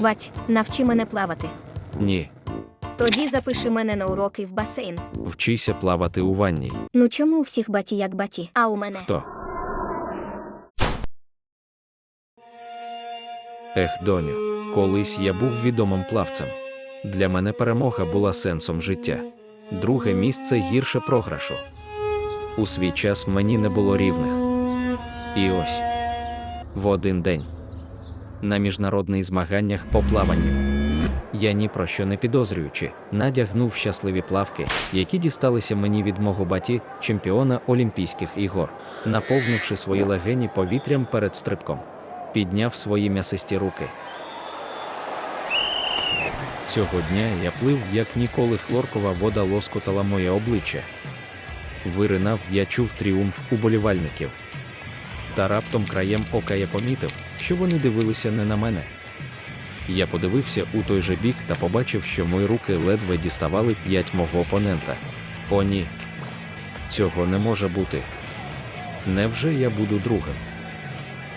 Бать, навчи мене плавати. Ні. Тоді запиши мене на уроки в басейн. Вчися плавати у ванні. Ну чому у всіх баті як баті, а у мене? Хто? Ех, доню, колись я був відомим плавцем. Для мене перемога була сенсом життя. Друге місце гірше програшу. У свій час мені не було рівних. І ось в один день на міжнародних змаганнях по плаванню. Я ні про що не підозрюючи, надягнув щасливі плавки, які дісталися мені від мого баті, чемпіона Олімпійських ігор, наповнивши свої легені повітрям перед стрибком, підняв свої м'ясисті руки. Цього дня я плив, як ніколи хлоркова вода лоскотала моє обличчя. Виринав, я чув тріумф уболівальників. Та раптом краєм ока я помітив, що вони дивилися не на мене. Я подивився у той же бік та побачив, що мої руки ледве діставали п'ять мого опонента. О, ні. Цього не може бути. Невже я буду другим?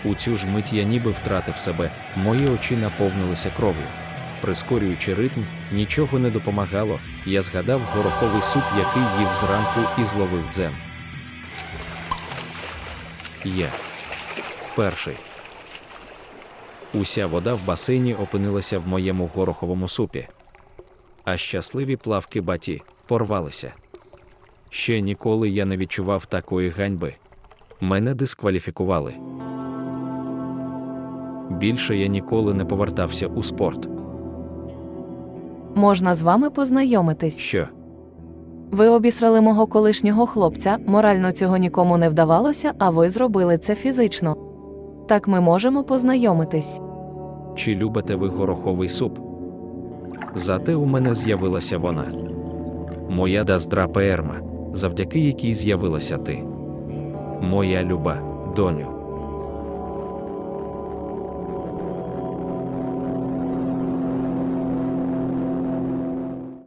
У цю ж мить я ніби втратив себе, мої очі наповнилися кров'ю. Прискорюючи ритм, нічого не допомагало. Я згадав гороховий суп, який їв зранку і зловив дзен. Я перший. Уся вода в басейні опинилася в моєму гороховому супі. А щасливі плавки баті порвалися. Ще ніколи я не відчував такої ганьби. Мене дискваліфікували. Більше я ніколи не повертався у спорт. Можна з вами познайомитись. Що? Ви обісрали мого колишнього хлопця, морально цього нікому не вдавалося, а ви зробили це фізично. Так ми можемо познайомитись. Чи любите ви гороховий суп? Зате у мене з'явилася вона. Моя даздра Перма, завдяки якій з'явилася ти. Моя люба, доню.